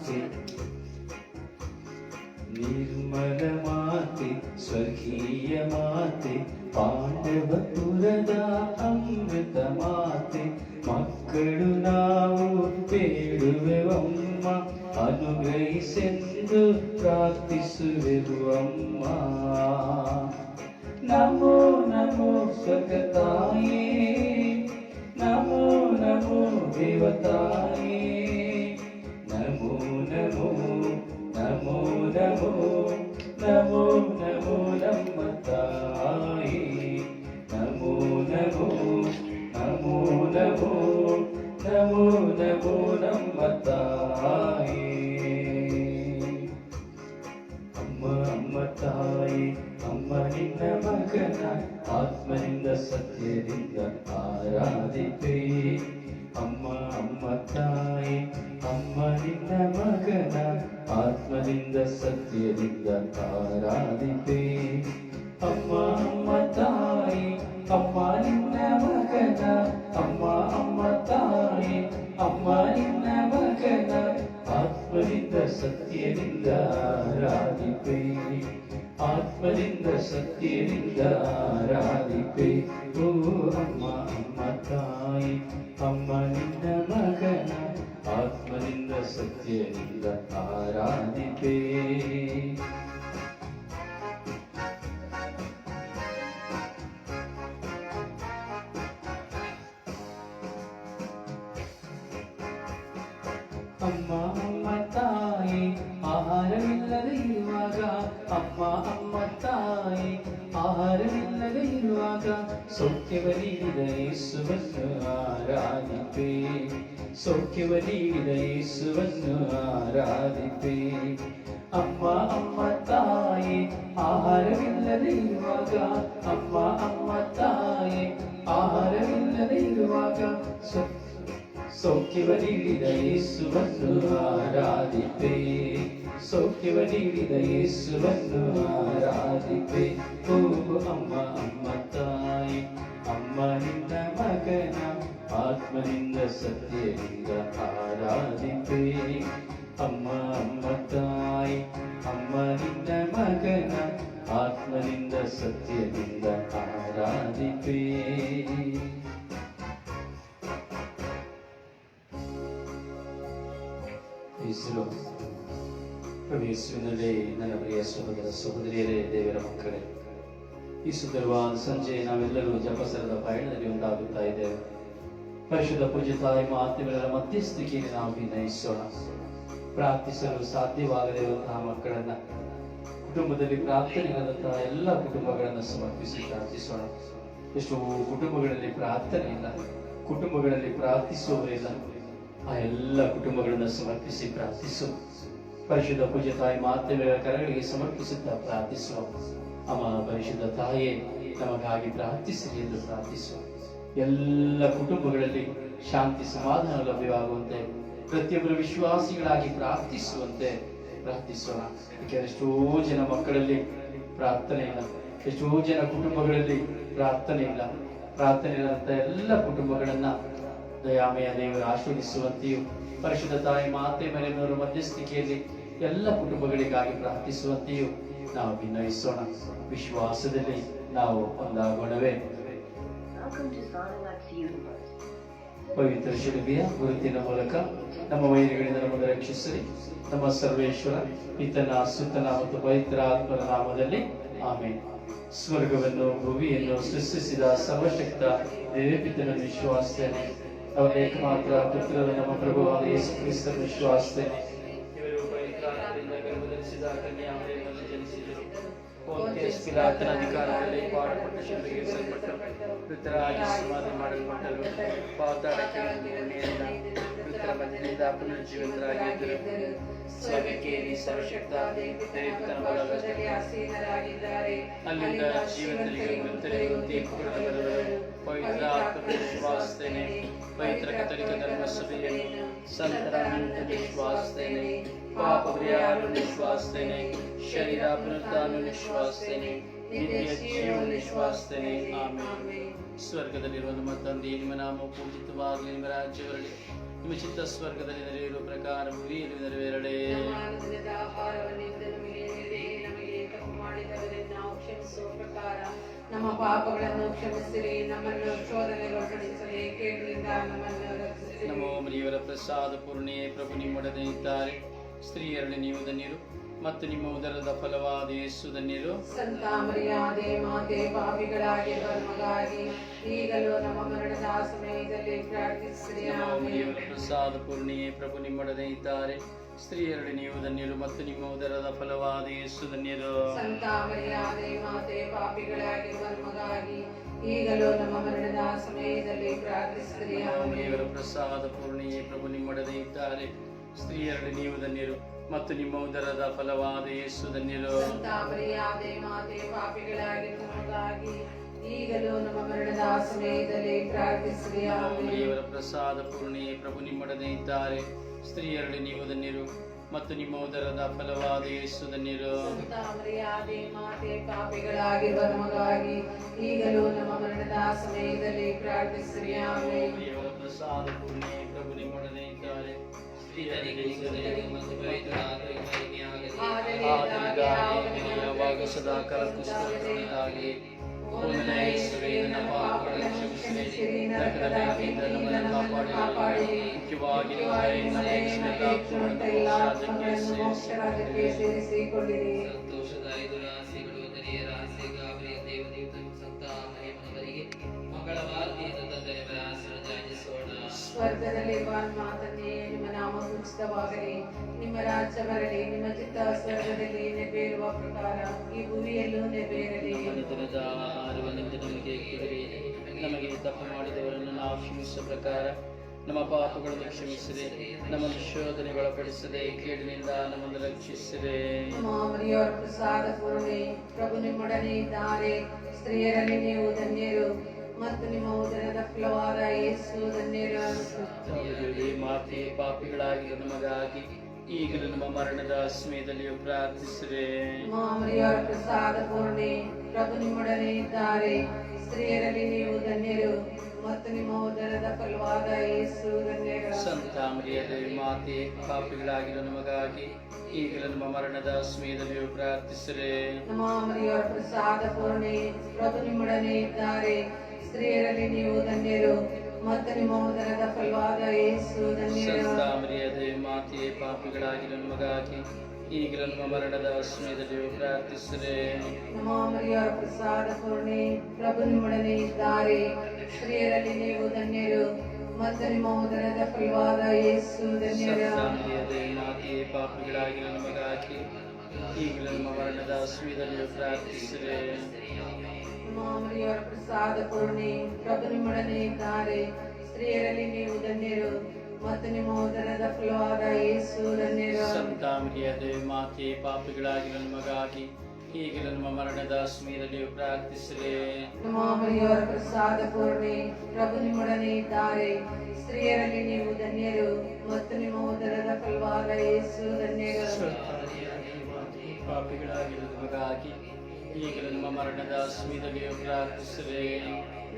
ಮಾತೆ ನಿರ್ಮಲ ನಮೋ ಆತ್ಮದಿಂದ ಸತ್ಯದಿಂದ ಆರಾಧಿಪೇ ಓ ಅಮ್ಮ ಅಮ್ಮ ತಾಯಿ ಅಮ್ಮ ನಿನ್ನ ಮಗನ ಆತ್ಮದಿಂದ ಸತ್ಯದಿಂದ ಆರಾಧಿಪೇ நீடித இயேசுவன்னு ஆராதிப்பே സൗഖ്യവ നീടിത യേശുവെന്ന് ആരാധിപ്പേ അമ്മ അമ്മ തായെ ആഹാരമില്ല ദൈവക അമ്മ അമ്മ തായെ ആഹാരമില്ല ദൈവക സൗഖ്യവ നീടിത യേശുവെന്ന് ആരാധിപ്പേ സൗഖ്യവ നീടിത യേശുവെന്ന് ആരാധിപ്പേ ഓ അമ്മ അമ്മ തായെ ಆತ್ಮನಿಂದ ಸತ್ಯದಿಂದ ಆರಾಧಿಪೆ ಅಮ್ಮ ಅಮ್ಮ ತಾಯಿ ಅಮ್ಮ ನಿನ್ನ ಮಗನ ಆತ್ಮನಿಂದ ಸತ್ಯದಿಂದ ಆರಾಧಿಪೆ ಹೆಸರು ಪ್ರವೇಶಿಸಿನಲ್ಲಿ ನನ್ನ ಪ್ರಿಯ ಸಹೋದರ ಸಹೋದರಿಯರೇ ದೇವರ ಮಕ್ಕಳೇ ಈ ಸುಂದರವಾದ ಸಂಜೆ ನಾವೆಲ್ಲರೂ ಜಪಸರದ ಪಯಣದಲ್ಲಿ ಉಂಟಾಗುತ್ತಾ ಇದ್ದೇವೆ ಪರಿಶುದ್ಧ ಪೂಜೆ ತಾಯಿ ಮಾತೆಗಳ ಮಧ್ಯಸ್ಥಿಕೆಯಲ್ಲಿ ನಾವು ವಿನಯಿಸೋಣ ಪ್ರಾರ್ಥಿಸಲು ಸಾಧ್ಯವಾಗದಿರುವಂತಹ ಮಕ್ಕಳನ್ನ ಕುಟುಂಬದಲ್ಲಿ ಪ್ರಾರ್ಥನೆಗಳಂತಹ ಎಲ್ಲ ಕುಟುಂಬಗಳನ್ನು ಸಮರ್ಪಿಸಿ ಪ್ರಾರ್ಥಿಸೋಣ. ಎಷ್ಟೋ ಕುಟುಂಬಗಳಲ್ಲಿ ಪ್ರಾರ್ಥನೆ ಇಲ್ಲ ಕುಟುಂಬಗಳಲ್ಲಿ ಪ್ರಾರ್ಥಿಸುವವರಿಲ್ಲ ಆ ಎಲ್ಲ ಕುಟುಂಬಗಳನ್ನು ಸಮರ್ಪಿಸಿ ಪ್ರಾರ್ಥಿಸು. ಪರಿಶುದ್ಧ ಪೂಜೆ ತಾಯಿ ಮಾತೆಗಳ ಕರಗಳಿಗೆ ಸಮರ್ಪಿಸುತ್ತಾ ಪ್ರಾರ್ಥಿಸುವ ಅಮ್ಮ ಪರಿಶುದ್ಧ ತಾಯೇ, ನಮಗಾಗಿ ಪ್ರಾರ್ಥಿಸಲಿ ಎಂದು ಪ್ರಾರ್ಥಿಸುವ ಎಲ್ಲ ಕುಟುಂಬಗಳಲ್ಲಿ ಶಾಂತಿ ಸಮಾಧಾನ ಲಭ್ಯವಾಗುವಂತೆ, ಪ್ರತಿಯೊಬ್ಬರು ವಿಶ್ವಾಸಿಗಳಾಗಿ ಪ್ರಾರ್ಥಿಸುವಂತೆ ಪ್ರಾರ್ಥಿಸೋಣ. ಎಷ್ಟೋ ಜನ ಮಕ್ಕಳಲ್ಲಿ ಪ್ರಾರ್ಥನೆ ಇಲ್ಲ ಎಷ್ಟೋ ಜನ ಕುಟುಂಬಗಳಲ್ಲಿ ಪ್ರಾರ್ಥನೆ ಇಲ್ಲ ಪ್ರಾರ್ಥನೆ ಇಲ್ಲದಂತ ಎಲ್ಲ ಕುಟುಂಬಗಳನ್ನ ದಯಾಮಯ ದೇವರು ಆಶ್ವದಿಸುವಂತೆಯೂ ಪರಿಶುದ್ಧ ತಾಯಿ ಮಾತೆ ಮನೆಯವರ ಮಧ್ಯಸ್ಥಿಕೆಯಲ್ಲಿ ಎಲ್ಲ ಕುಟುಂಬಗಳಿಗಾಗಿ ಪ್ರಾರ್ಥಿಸುವಂತೆಯೂ ನಾವು ಭಿನ್ನಯಿಸೋಣ ವಿಶ್ವಾಸದಲ್ಲಿ ನಾವು ಒಂದಾಗೋಣವೇ. ಪವಿತ್ರ ಶಿಲುಬೆಯ ಗುರುತಿನ ಮೂಲಕ ನಮ್ಮ ವೈರಿಗಳಿಂದ ನಮ್ಮನ್ನು ರಕ್ಷಿಸಲಿ ನಮ್ಮ ಸರ್ವೇಶ್ವರ ಪಿತನ ಸುತನ ಮತ್ತು ಪವಿತ್ರ ಆತ್ಮನ ನಾಮದಲ್ಲಿ ಆಮೇಲೆ ಸ್ವರ್ಗವನ್ನು ಭೂಮಿಯನ್ನು ಸೃಷ್ಟಿಸಿದ ಸರ್ವಶಕ್ತ ದೇವಿಪಿತನ ವಿಶ್ವಾಸನೆ ಅವರ ಏಕಮಾತ್ರ ಪುತ್ರರ ನಮ್ಮ ಪ್ರಭುವಾದ ಯೇಸು ಕ್ರಿಸ್ತನ ವಿಶ್ವಾಸಿಸ್ತೇನೆ ಇವರು ಪವಿತ್ರ ಆತ್ಮದಿಂದ ಗರ್ಭಧರಿಸಿದ ಕನ್ಯಾ ಪೋಂತಿಯಸ್ ಅಧಿಕಾರದಲ್ಲಿ ಪಾಡುಪಟ್ಟು ಶಿಲುಬೆಗೆ ಇರಿಸಲ್ಪಟ್ಟರು ಮೃತರಾಗಿ ಸಮಾಧಿ ಮಾಡಲ್ಪಟ್ಟರು ಪಾತಾಳಕ್ಕೆ ಮೃತರ ಮಧ್ಯದಿಂದ ಪುನರ್ಜೀವಿತರಾಗಿ ಎದ್ದರು ಸ್ವರ್ಗಕ್ಕೇರಿ ಸರ್ವಶಕ್ತ ಅಲ್ಲಿಂದ ಜೀವನದಲ್ಲಿ ಮೃತರಿಗೂ ತೀರ್ಪುಗಳನ್ನು ಪವಿತ್ರ ಆತ್ಮ ವಿಶ್ವಾಸಿಸ್ತೇನೆ ಪವಿತ್ರ ಕಥೋಲಿಕ ಧರ್ಮ ಸಭೆಯನ್ನು ಸಂತರ ವಿಶ್ವಾಸ್ತೇನೆ ಶರೀರ ಪುನರುತ್ಥಾನ ವಿಶ್ವಾಸ್ತೇನೆ ನಿತ್ಯ ಜೀವ ವಿಶ್ವಾಸ್ತೇನೆ ಆಮೇಲೆ ಸ್ವರ್ಗದಲ್ಲಿರುವ ನಮ್ಮ ತಂದೆ ನಿಮ್ಮ ನಾಮ ಪೂಜಿತವಾಗಲಿ ನಿಮ್ಮ ರಾಜ್ಯ ಬರಲಿ ನಿಮ್ಮ ಚಿತ್ತ ಸ್ವರ್ಗದಲ್ಲಿ ನೆರೆಯುವ ಪ್ರಕಾರ ಭೂಮಿಯಲ್ಲಿ ನೆರವೇರಲಿ. ನಮ್ಮ ಪಾಪಗಳನ್ನು ಕ್ಷಮಿಸಿರಿ. ನಮ್ಮನ್ನು ಶೋಧನೆಗೊಳಪಡಿಸಲಿ ಕೇಳಿನಿಂದ ನಮ್ಮನ್ನು ನಮೋ ಮರಿಯವರ ಪ್ರಸಾದ ಪೂರ್ಣೆ ಪ್ರಭು ನಿಮ್ಮೊಡನೆ ಇದ್ದಾರೆ. ಸ್ತ್ರೀಯರಲ್ಲಿ ನೀವು ಧನ್ಯರು ಮತ್ತು ನಿಮ್ಮ ಉದರದ ಫಲವಾದ ಯೇಸು ಧನ್ಯರು. ಸಂತ ಮರಿಯಾದೆ ಮಾತೆ ಪಾಪಿಗಳಾಗಿರುವ ನಮಗಾಗಿ ಈಗಲೂ ನಮ್ಮ ಮರಣದ ಸಮಯದಲ್ಲಿ ಪ್ರಾರ್ಥಿಸಿರಿ ಪ್ರಸಾದ ಪೂರ್ಣಿಯೇ ಪ್ರಭು ನಿಮ್ಮೊಡನೆ ಇದ್ದಾರೆ. ಸ್ತ್ರೀಯರಲ್ಲಿ ನೀವು ಧನ್ಯರು ಮತ್ತು ನಿಮ್ಮ ಉದರದ ಫಲವಾದ ಯೇಸು ಧನ್ಯರು. ಸಂತ ಮರಿಯಾದೆ ಮಾತೆ ಪಾಪಿಗಳಾಗಿರುವ ನಮಗಾಗಿ ಈಗಲೂ ನಮ್ಮ ಮರಣದ ಸಮಯದಲ್ಲಿ ಪ್ರಾರ್ಥಿಸಿರಿ ದೇವರ ಪ್ರಸಾದ ಪೂರ್ಣಿಯೇ ಪ್ರಭು ನಿಮ್ಮೊಡನೆ ಇದ್ದಾರೆ. ಸ್ತ್ರೀಯರಲ್ಲಿ ನೀವು ಧನ್ಯರು ಮತ್ತು ನಿಮ್ಮ ಉದರದ ಫಲವಾದ ಯೇಸು ಧನ್ಯರು ದೇವರ ಈಗಲೂ ನಮ್ಮ ಮರಣದ ಸಮಯದಲ್ಲಿ ಪ್ರಾರ್ಥಿಸಿರಿ ನಮೋ ಆಮೆನ್. ಮರಿಯವರ ಪ್ರಸಾದ ಪೂರ್ಣಿ ಪ್ರಭು ನಿಮ್ಮೊಡನೆ ಇದ್ದಾರೆ ಸ್ತ್ರೀಯರಲ್ಲಿ ನೀವು ಧನ್ಯರು ಮತ್ತು ನಿಮ್ಮ ಉದರದ ಫಲವಾದ ಯೇಸು ಧನ್ಯರು ಸಂತ ಮರಿಯಾದೆ ಮಾತೆ ಪಾಪಿಗಳಾಗಿರುವ ನಮಗಾಗಿ ಈಗಲೂ ನಮ್ಮ ಮರಣದ ಸಮಯದಲ್ಲಿ ಪ್ರಾರ್ಥಿಸಿರಿ. ಮರಿಯವರ ಪ್ರಸಾದ ಪೂರ್ಣಿ ಪ್ರಭು ನಿಮ್ಮೊಡನೆ ಇದ್ದಾರೆ ಯಾವಾಗ ಸದಾ ಕಾಲ ಕುಷ್ಠರೋಗಿಯಾಗಿ ಪೂರ್ಣ ಯೇಸುವೇ ನನ್ನ ಪಾಪಗಳನ್ನು ಕ್ಷಮಿಸಿರಿ ನರಕದ ಬೆಂಕಿಯಿಂದ ನಮ್ಮನ್ನು ಕಾಪಾಡಿ ಮುಖ್ಯವಾಗಿ ನಿಮ್ಮ ಸ್ವರ್ಗದಲ್ಲಿರುವ ಮಾತನ್ನೇ ನಿಮ್ಮ ನಾಮ ಸೂಚಿತವಾಗಲಿ. ನಿಮ್ಮ ರಾಜ್ಯ ಬರಲಿ ನಿಮ್ಮ ಚಿತ್ತ ಸ್ವರ್ಗದಲ್ಲಿ ನೆರವೇರುವ ಪ್ರಕಾರ ಈ ಭೂಮಿಯಲ್ಲೂ ನೆರವೇರಲಿ. ನಮಗೆ ನಮಗೆ ತಪ್ಪು ಮಾಡಿದವರನ್ನು ನಾವು ಕ್ಷಮಿಸುವ ಪ್ರಕಾರ ನಮ್ಮ ಪಾಪಗಳನ್ನು ಕ್ಷಮಿಸಿದೆ ನಮ್ಮನ್ನು ಶೋಧನೆಗೊಳಪಡಿಸದೆ ಕೇಡಿನಿಂದ ನಮ್ಮನ್ನು ರಕ್ಷಿಸಿದೆ ಪ್ರಸಾದ ಪೂರ್ಣೆ ಪ್ರಭು ನಿಮ್ಮೊಡನೆ ಇದ್ದಾರೆ. ಸ್ತ್ರೀಯರಲ್ಲಿ ನೀವು ಧನ್ಯರು. ಮತ್ತು ನಿಮ್ಮ ಉದರದ ಫಲವಾದ ಯೇಸು ಧನ್ಯರು ಮಾತೆ ಪಾಪಿಗಳಾಗಿ ನಮಗಾಗಿ ಈಗಲೂ ನಮ್ಮ ಮರಣದ ಸಮಯದಲ್ಲಿಯೂ ಪ್ರಾರ್ಥಿಸಿದೆ ಪ್ರಸಾದ ಪೂರ್ಣೆ ಪ್ರಭು ನಿಮ್ಮೊಡನೆ ಇದ್ದಾರೆ. ಸ್ತ್ರೀಯರಲ್ಲಿ ನೀವು ಧನ್ಯರು ಮತ್ತು ನಿಮ್ಮ ಉದರದ ಫಲವಾದ ಯೇಸು ಧನ್ಯರು ಸಂತ ಮರಿಯದೆ ಮಾತೆ ಪಾಪಿಗಳಾಗಿರೋ ನಮಗಾಗಿ ಈಗಲೂ ನಮ್ಮ ಮರಣದ ಸಮಯದಲ್ಲಿಯೂ ಪ್ರಾರ್ಥಿಸಿದೆ ನಮ್ಮ ಮರಿಯವರ ಪ್ರಸಾದ ಪೂರ್ಣೆ ಪ್ರಭು ನಿಮ್ಮೊಡನೆ ಇದ್ದಾರೆ. ಸ್ತ್ರೀಯರಲ್ಲಿ ನೀವು ಧನ್ಯರು. ಮತ್ತು ನಿಮ್ಮ ಉದರದ ಫಲವಾದ ಯೇಸು ಧನ್ಯರು. ಸಂತ ಮರಿಯದೆ ಮಾತೆ ಪಾಪಿಗಳಾಗಿ ನಮಗಾಗಿ ಈಗಲೂ ನಮ್ಮ ಮರಣದ ಸಮಯದಲ್ಲಿ ಪ್ರಾರ್ಥಿಸಿದೆ ನಮ್ಮ ಮರಿಯ ಪ್ರಸಾದ ಪೂರ್ಣೆ ಪ್ರಭು ನಿಮ್ಮೊಡನೆ ಇದ್ದಾರೆ. ಸ್ತ್ರೀಯರಲ್ಲಿ ನೀವು ಧನ್ಯರು. ಮತ್ತು ನಿಮ್ಮ ಉದರದ ಫಲವಾದ ಯೇಸು ಧನ್ಯರು. ಸಂತ ಪಾಪಿಗಳಾಗಿ ಪಾಪಿಗಳಾಗಿರೋ ನಮಗಾಗಿ ಈಗಲೂ ನಮ್ಮ ಮರಣದ ಸಮಯದಲ್ಲಿ ಪ್ರಾರ್ಥಿಸಿದೆ ನಮ್ಮ ಪ್ರಸಾದ ಪೂರ್ಣಿ ಪ್ರಭು ನಿಮ್ಮೊಡನೆ ಇದ್ದಾರೆ. ಸ್ತ್ರೀಯರಲ್ಲಿ ನೀವು ಧನ್ಯರು ಮತ್ತು ನಿಮ್ಮ ಉದರದ ಫಲವಾದ ಯೇಸು ಧನ್ಯರು. ಸಂತ ದೇವಿ ಮಾತೆ ಪಾಪಿಗಳಾಗಿ ನಮಗಾಗಿ ಈಗಲೂ ನಮ್ಮ ಮರಣದ ಸಮಯದಲ್ಲಿಯೂ ಪ್ರಾರ್ಥಿಸಲೇ. ನಮ್ಮ ಮರಿಯವರ ಪ್ರಸಾದ ಪೂರ್ಣೆ ಪ್ರಭು ನಿಮ್ಮೊಡನೆ ಇದ್ದಾರೆ. ಸ್ತ್ರೀಯರಲ್ಲಿ ನೀವು ಧನ್ಯರು ಮತ್ತು ನಿಮ್ಮ ಉದರದ ಫಲವಾದ ಯೇಸು ಧನ್ಯರು. ಪಾಪಿಗಳಾಗಿರೋ ನಮಗಾಗಿ ಈಗಲೂ ನಮ್ಮ ಮರಣದ ಸಮಯದಲ್ಲಿಯೂ ಪ್ರಾರ್ಥಿಸಿದೆ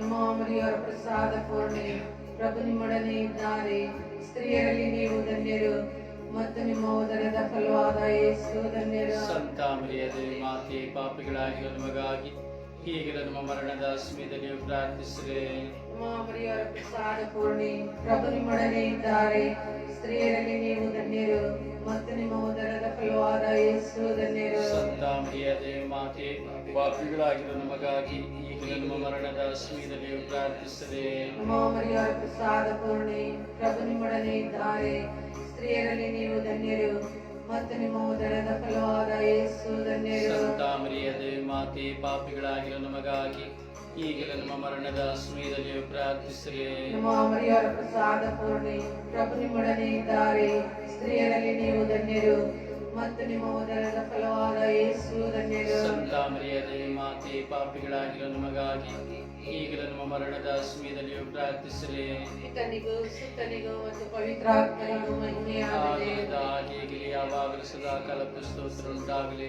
ನಮ್ಮ ಪ್ರಸಾದ ಪೂರ್ಣೆ. ಪ್ರಭು ನಿಮ್ಮೊಡನೆ ಇದ್ದಾರೆ. ಸ್ತ್ರೀಯರಲ್ಲಿ ನೀವು ಧನ್ಯರು. ಮತ್ತು ನಿಮ್ಮ ಉದರದ ಫಲವಾದ ಯೇಸು ಧನ್ಯರು. ಸಂತ ಮರಿಯದೆ ಮಾತೆ ಪಾಪಿಗಳಾಗಿ ನಮಗಾಗಿ ಈಗಲೂ ನಮ್ಮ ಮರಣದ ಸಮಯದಲ್ಲಿಯೂ ಪ್ರಾರ್ಥಿಸಿದೆ ನಮ್ಮ ಪ್ರಸಾದ ಪೂರ್ಣಿ. ಪ್ರಭು ನಿಮ್ಮೊಡನೆ ಇದ್ದಾರೆ. ಸ್ತ್ರೀಯರಲ್ಲಿ ನೀವು ಧನ್ಯರು. ಮತ್ತು ನಿಮ್ಮ ಉದರದ ಫಲವಾದ ಯೇಸು ಧನ್ಯರು. ಸಂತ ದೇವಮಾತೆ ಮಾತೆ ಪಾಪಿಗಳಾಗಿರೋ ನಮಗಾಗಿ ಈಗಲೂ ನಮ್ಮ ಮರಣದ ಸಮಯದಲ್ಲಿಯೂ ಪ್ರಾರ್ಥಿಸದೆ ನಮ್ಮ ಮರಿಯಾರ ಪ್ರಸಾದ ಪೂರ್ಣಿ ಪ್ರಭು ನಿಮ್ಮೊಡನೆ ಇದ್ದಾರೆ. ಸ್ತ್ರೀಯರಲ್ಲಿ ನೀವು ಧನ್ಯರು. ಮತ್ತು ನಿಮ್ಮ ಉದರದ ಫಲವಾದ ಯೇಸು ಧನ್ಯರು. ಸಂತ ದೇವಮಾತೆ ಮಾತೆ ಪಾಪಿಗಳಾಗಿರೋ ನಮಗಾಗಿ ಈಗಲೂ ನಮ್ಮ ಮರಣದ ಸಮಯದಲ್ಲಿ ಪ್ರಾರ್ಥಿಸಿದೆ ನಮ್ಮ ಮರಿಯವರ ಪ್ರಸಾದ ಪೂರ್ಣಿ ಪ್ರಭು ನಿಮ್ಮೊಡನೆ ಇದ್ದಾರೆ. ಸ್ತ್ರೀಯರಲ್ಲಿ ನೀವು ಧನ್ಯರು. ಮತ್ತು ನಿಮ್ಮ ಉದರದ ಫಲವಾದ ಯೇಸು ಧನ್ಯರು. ಸಂತ ಮರಿಯದೇ ಮಾತೆ ಪಾಪಿಗಳಾಗಿರೋ ನಮಗಾಗಿ ಈಗಲೂ ನಮ್ಮ ಮರಣದ ಸಮಯದಲ್ಲಿ ಪ್ರಾರ್ಥಿಸಲೇ ಪಿತನಿಗೂ ಸುತ್ತನಿಗೂ ಮತ್ತು ಪವಿತ್ರಾತ್ಮನಿಗೂ ಮಹಿಮೆಯಾಗಲಿ. ಆಗೀಗಲೇ ಯಾವಾಗಲೂ ಸದಾ ಕಾಲ ಸ್ತೋತ್ರ ಉಂಟಾಗಲಿ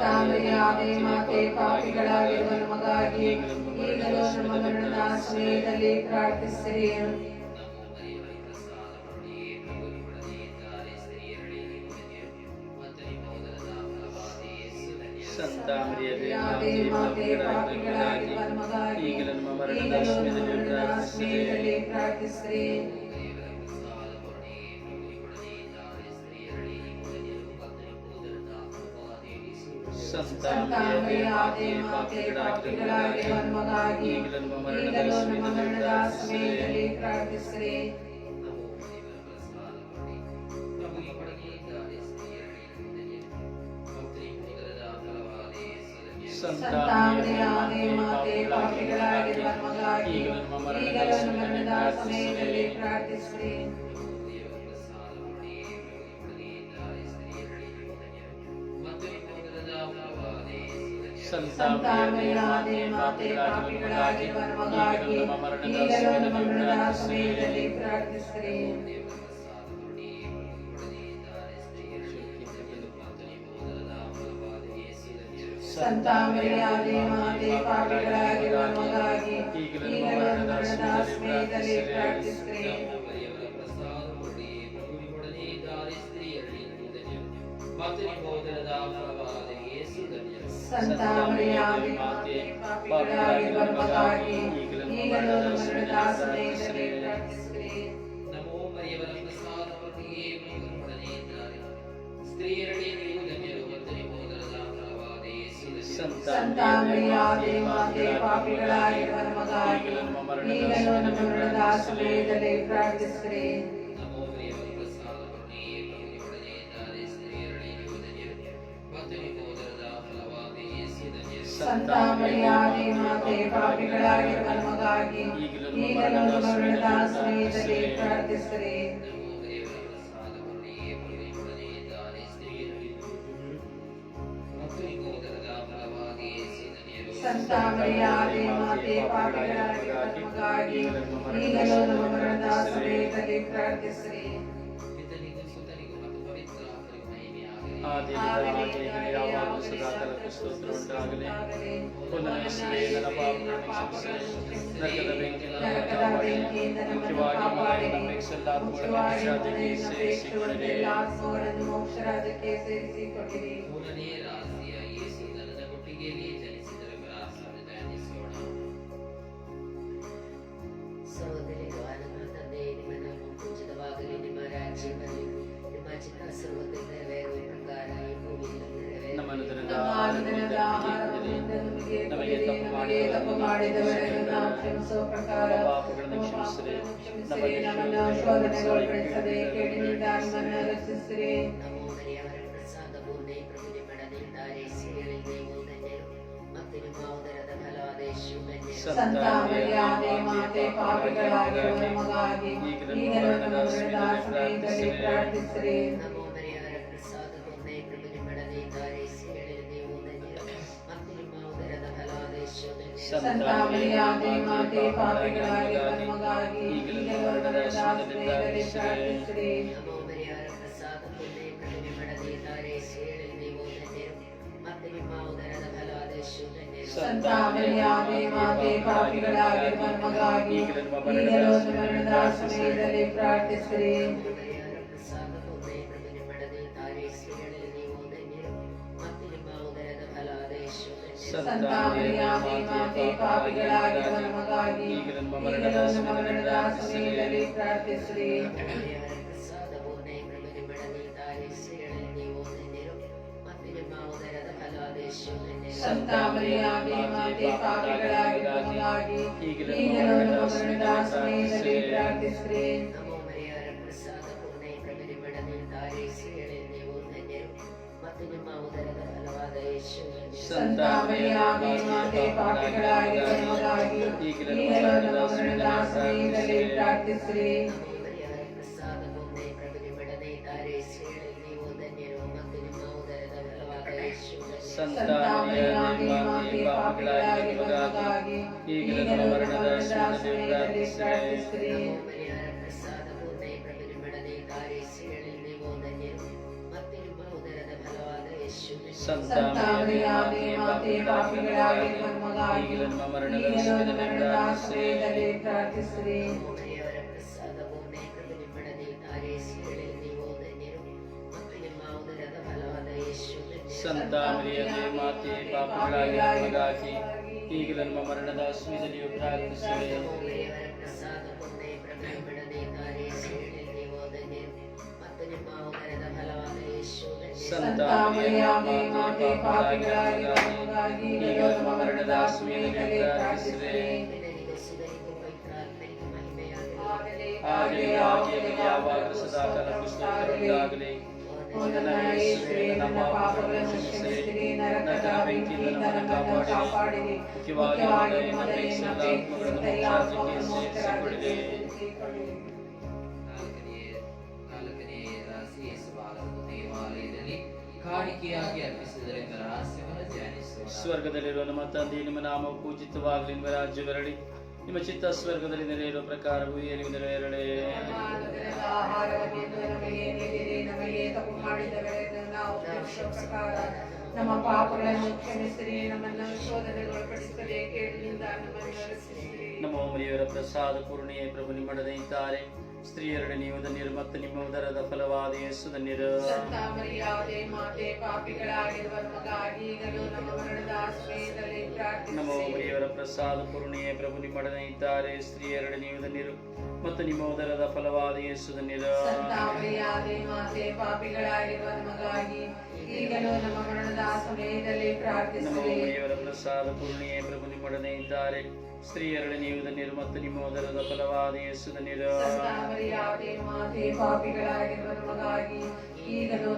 ಸಂತ ಮರಿಯಾದೆ ಮಾತೆ ಪಾಪಿಗಳಾಗಿರುವ ನಮಗಾಗಿ ಈಗಲೂ ನಮ್ಮ ಮರಣದ ಸಮಯದಲ್ಲಿ ಪ್ರಾರ್ಥಿಸಿರಿ ನಮೋ ಮರಿಯವರ ಪ್ರಸಾದ ಕರುಣೆ, ಪ್ರಭುವು ಧನ್ಯರು. ಮತ್ತು ನಿಮ್ಮ ಉದರದ ಫಲವಾದ ಯೇಸು ಧನ್ಯರು. ಸಂತ ಸಂತ ಮರಿಯಾದೆ ಮಾತೆ ಪಾಪಿಗಳಾಗಿರುವ ನಮಗಾಗಿ ಈಗಲೂ ನಮ್ಮ ಮರಣದ ಈಗಲೂ ನಮ್ಮ ಸಮಯದಲ್ಲಿ ಮರಣದ ಸಮಯದಲ್ಲಿ ಪ್ರಾರ್ಥಿಸಿರಿ ಯೇಸು ಧನ್ಯರು. ಸಂತ ಸಂತ ಮರಿಯದೇ ಮರಿಯಾದೆ ಮಾತೆ ಪಾಪಿಗಳಾಗಿರುವ ನಮಗಾಗಿ ಈಗಲೂ ನಮ್ಮ ಮರಣದ ಸಮಯದಲ್ಲಿ ಪ್ರಾರ್ಥಿಸಿರಿ. ಮಾತೆ ಪಾಪಿಗಳಾಗಿರುವ ನಮಗಾಗಿ ಈಗಲೂ ನಮ್ಮ ಮರಣದ ಸಮಯದಲ್ಲಿ ಪ್ರಾರ್ಥಿಸಿರಿ. ಧನ್ಯರು. ಸಂತ ಮರಿಯಾದೆ ಮಾತೆ ಪಾಪಿಗಳಾಗಿರುವ ನಮಗಾಗಿ ಈಗಲೂ ನಮ್ಮ ಮರಣದ ಸಮಯದಲ್ಲಿ ಪ್ರಾರ್ಥಿಸಿರಿ ನಮೋ ಮರಿಯವರ ಪ್ರಸಾದ ಕರುಣೆ, ಪ್ರಭುವಿನೊಡನೆ ಇದ್ದಾರೆ, ಸ್ತ್ರೀಯರಲ್ಲಿ ನೀವು ಧನ್ಯರು. ಮತ್ತು ನಿಮ್ಮ ಉದರದ ಫಲವಾದ ಯೇಸು ಧನ್ಯರು. ಸಂತ ಸಂತ ಮರಿಯಾದೆ ಮಾತೆ ಪಾಪಿಗಳಾಗಿರುವ ನಮಗಾಗಿ ಈಗಲೂ ನಮ್ಮ ಮರಣದ ಸಮಯದಲ್ಲಿ ಪ್ರಾರ್ಥಿಸಿರಿ ಧನ್ಯರು. ಪಾಪಿಗಳಾಗಿ ನಿಮ್ಮ ಉದರದ ಫಲವಾದ ಯೇಸು ಧನ್ಯರು. ಸಂತ ಮರಿಯಾದೆ ಮಾತೆ ಪಾಪಿಗಳಾಗಿರುವ ನಮಗಾಗಿ ಈಗಲೂ ಮರಣದ ಸಮಯದಲ್ಲಿ ಪ್ರಾರ್ಥಿಸಿರಿ ಮಹಿಮೆಯಾಗಲಿ. ಆದಿಯಿಂದ ಈಗಲೂ ಯಾವಾಗಲೂ ಸದಾ ಕಾಲ ಸ್ತೋತ್ರ ಉಂಟಾಗಲಿ ಓ ನನ್ನ ಯೇಸುವೇ, ನನ್ನ ಪಾಪಗಳನ್ನು ಕ್ಷಮಿಸಿರಿ ನರಕದ ಬೆಂಕಿಯಿಂದ ನಮ್ಮನ್ನು ನರಕದ ಕಾಪಾಡಿರಿ. ಬೆಂಕಿಯಿಂದ ನಮ್ಮನ್ನು ಮುಖ್ಯವಾಗಿ ಕಾಪಾಡಿರಿ. ನಮ್ಮ ಅಪೇಕ್ಷಿತ ಆತ್ಮಗಳನ್ನು ಮುಖ್ಯವಾಗಿ ಮೋಕ್ಷಾದಿಗೆ ಮಾಡಿದವರನ್ನು ನಾವು ಕ್ಷಮಿಸುವ ಪ್ರಕಾರ ನಮ್ಮ ಪಾಪಗಳನ್ನು ನಮ್ಮ ಕ್ಷಮಿಸಿರಿ. ಪಾಪಗಳನ್ನು ಕ್ಷಮಿಸಿರಿ ನಮ್ಮನ್ನು ಶೋಧನೆಗೊಳಪಡಿಸದೆ ಕೇಡಿನಿಂದ ನಮ್ಮನ್ನು ರಕ್ಷಿಸಿರಿ ನಮೋ ಮರಿಯವರ ಪ್ರಸಾದ ಪೂರ್ಣೆ ಪ್ರಭು ನಿಮ್ಮೊಡನಿದ್ದಾರೆ ಸ್ತ್ರೀಯರಲ್ಲಿ ನೀವು ಧನ್ಯರು ಧನ್ಯರು ಮತ್ತು ನಿಮ್ಮ ಉದರದ ಫಲವಾದ ಯೇಸು ಧನ್ಯರು ಸಂತ ಮರಿಯಾಮೆ ಮಾತೆ ಪಾಪಿಗಳಾಗಿರುವ ನಮಗಾಗಿ ಈಗಲೂ ನಮ್ಮ ಮರಣದ ಸಮಯದಲ್ಲಿ ಪ್ರಾರ್ಥಿಸಿರಿ ಯೇಸು ಧನ್ಯರು. ಸಂತ ಮರಿಯಾಮೆ ಮಾತೆ ಪಾಪಿಗಳಾಗಿರುವ ನಮಗಾಗಿ ಈಗಲೂ ನಮ್ಮ ಮರಣದ ಸಮಯದಲ್ಲಿ ಪ್ರಾರ್ಥಿಸಿರಿ ದೇವರ ಪ್ರಸಾದ ಪೂರ್ಣೆ ಪ್ರಭು ನಿಮ್ಮೊಡನೆ ಇದ್ದಾರೆ ಸ್ತ್ರೀಗಳಲ್ಲಿ ನೀವು ಧನ್ಯರು ಮತ್ತು ನಿಮ್ಮ ಉದರದ ಫಲವಾದ ಯೇಸು ಧನ್ಯರು. ಸಂತ ಮರಿಯಾಮೆ ಮಾತೆ ಪಾಪಿಗಳಾಗಿರುವ ನಮಗಾಗಿ ಈಗಲೂ ನಮ್ಮ ಮರಣದ ಸಮಯದಲ್ಲಿ ಪ್ರಾರ್ಥಿಸಿರಿ ನಮೋ ಮರಿಯರ ಪ್ರಸಾದ ಪೂರ್ಣೆ ಪ್ರಭು ನಿಮ್ಮೊಡನೆ ಇದ್ದಾರೆ ಸ್ತ್ರೀಗಳಲ್ಲಿ ನೀವು ಧನ್ಯರು ಮತ್ತು ನಿಮ್ಮ ಉದರದ ಫಲವಾದ ಯೇಸು ಧನ್ಯರು. ಸಂತ ಮರಿಯಾಮೆ ಮಾತೆ ಪಾಪಿಗಳಾಗಿರುವ ನಮಗಾಗಿ ಈಗಲೂ ನಮ್ಮ ಮರಣದ ಸಮಯದಲ್ಲಿ ಪ್ರಾರ್ಥಿಸಿರಿ ಸ್ತ್ರೀಗಳಲ್ಲಿ ನೀವು ಧನ್ಯರು ಮತ್ತು ನಿಮ್ಮ ಫಲವಾದ ಯೇಸು ಧನ್ಯರು. ಸಂತ ಸಂತ ಮರಿಯಾಮೆ ಮಾತೆ ಪಾಪಿಗಳಾಗಿರುವ ನಮಗಾಗಿ ಯೇಸು ಧನ್ಯರು. ಸಂತ ಸಂತ ಮರಿಯಾಮೆ ಮಾತೆ ಪಾಪಿಗಳಾಗಿರುವ ನಮಗಾಗಿ ಈಗಲೂ ನಮ್ಮ ಮರಣದ ಸಮಯದಲ್ಲಿ ಪ್ರಾರ್ಥಿಸಿರಿ ನಿನಗೆ ಸುಧರಿಗೂ ಪವಿತ್ರಾತ್ಮನಿಗೆ ಮಹಿಮೆಯಾಗಲಿ. ಹಾಗೆ ಹಾಗೆ ಯಾವಾಗ ಸದಾಕಾಲ ಸ್ತೋತ್ರವುಂಟಾಗಲಿ ಓ ನನ್ನ ಯೇಸುವೇ, ನನ್ನ ಪಾಪಗಳನ್ನು ಕ್ಷಮಿಸಿರಿ ನರಕದ ಬೆಂಕಿಯಿಂದ ನನ್ನನ್ನು ಕಾಪಾಡಿರಿ ಮುಖ್ಯವಾಗಿ ನಿಮ್ಮ ದಯೆಯನ್ನು ಅಪೇಕ್ಷಿಸುತ್ತ ಎಲ್ಲ ಆತ್ಮಗಳನ್ನು ಮೋಕ್ಷರಾಜ್ಯಕ್ಕೆ ಸೇರಿಸಿಕೊಳ್ಳಿರಿ. ಕಾಣಿಕೆಯಾಗಿ ಅರ್ಪಿಸಿದರೆಂಬ ರಹಸ್ಯವನ್ನು ಧ್ಯಾನಿಸುವ ಸ್ವರ್ಗದಲ್ಲಿರುವ ನಮ್ಮ ತಂದೆ ನಿಮ್ಮ ನಾಮ ಪೂಜಿತವಾಗಲಿ ನಿಮ್ಮ ರಾಜ್ಯ ಬರಲಿ ನಿಮ್ಮ ಚಿತ್ತ ಸ್ವರ್ಗದಲ್ಲಿ ನೆರೆಯಿರುವ ತಪ್ಪು ಮಾಡಿದವರನ್ನು ನಾವು ನಮ್ಮ ಪಾಪಗಳನ್ನು ಕ್ಷಮಿಸಿರಿ ನಮ್ಮನ್ನು ಶೋಧನೆಗೆ ಒಳಪಡಿಸದೆ ಕೇಳಿನಿಂದ ನಮ್ಮನ್ನು ರಕ್ಷಿಸಿರಿ. ನಮ್ಮ ಮರಿಯವರ ಪ್ರಸಾದ ಪೂರ್ಣಿಯೇ ಪ್ರಭು ನಿಮ್ಮಡನೆ ಇದ್ದಾರೆ. ಸ್ತ್ರೀಯರಡೆ ನೀವು ಧನ್ಯರು ಮತ್ತು ನಿಮ್ಮ ಉದರದ ಫಲವಾದ ಯೇಸು ಧನ್ಯರು. ನಮ್ಮ ಮರಿಯವರ ಪ್ರಸಾದ ಪೂರ್ಣಿಯ ಪ್ರಭು ನಿಮ್ಮೊಡನೆ ಇದ್ದಾರೆ. ಸ್ತ್ರೀಯರಡೆ ನೀವು ಧನ್ಯರು ಮತ್ತು ನಿಮ್ಮ ಉದರದ ಫಲವಾದ ಯೇಸು ಧನ್ಯರು. ನಮ್ಮ ಪ್ರಾರ್ಥಿಸಿರಿ ಪ್ರಸಾದ ಪೂರ್ಣಿಯೇ ಪ್ರಭು ನಿಮ್ಮೊಡನೆ ಇದ್ದಾರೆ. ಸ್ತ್ರೀಯರಡೆ ನೀವು ಧನ್ಯರು ಮತ್ತು ನಿಮ್ಮ ಉದರದ ಫಲವಾದ ಯೇಸು ಧನ್ಯರು ಸಂತ ಮರಿಯಾದೆ ಮಾತೆ ಪಾಪಿಗಳಾಗಿರುವ ಈಗಲೂ